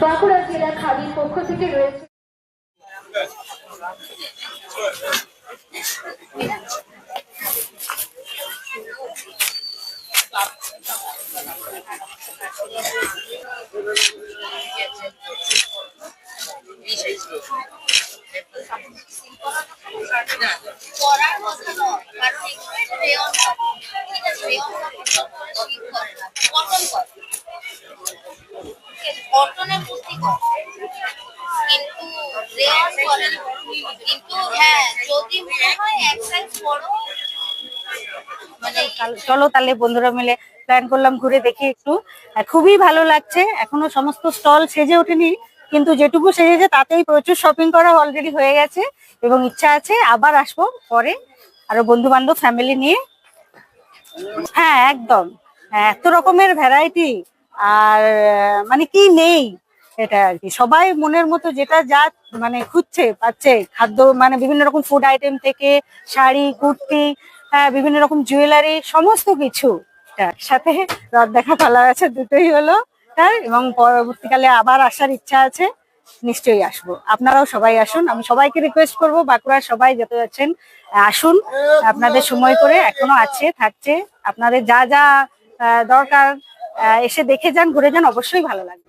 বাঁকুড়া জেলা খাদির পক্ষ থেকে রয়েছে। মতো কারণ কিন্তু করে কিন্তু হ্যাঁ যদি মনে হয় মানে চলো তাহলে বন্ধুরা মিলে প্ল্যান করলাম ঘুরে দেখি একটু। খুবই ভালো লাগছে। এখনও সমস্ত স্টল সেজে ওঠেনি। কিন্তু যেটুকু সেজেছে তাতেই প্রচুর শপিং করা অলরেডি হয়ে গেছে এবং ইচ্ছা আছে আবার আসব পরে। আরও বন্ধু বান্ধব ফ্যামিলি নিয়ে। হ্যাঁ একদম। হ্যাঁ, এত রকমের ভ্যারাইটি আর মানে কি নেই এটা আর কি। সবাই মনের মতো যেটা যা মানে খুঁজছে, পাচ্ছে। খাদ্য মানে বিভিন্ন রকম ফুড আইটেম থেকে শাড়ি, কুর্তি হ্যাঁ বিভিন্ন রকম জুয়েলারি সমস্ত কিছু সাথে রথ দেখা পালা আছে, দুটোই হলো তার এবং পরবর্তীকালে আবার আসার ইচ্ছা আছে, নিশ্চয়ই আসব। আপনারাও সবাই আসুন। আমি সবাইকে রিকোয়েস্ট করব বাঁকুড়ার সবাই যত যাচ্ছেন আসুন। আপনাদের সময় করে এখনও আছে, থাকছে। আপনাদের যা যা দরকার এসে দেখে যান ঘুরে যান অবশ্যই ভালো লাগবে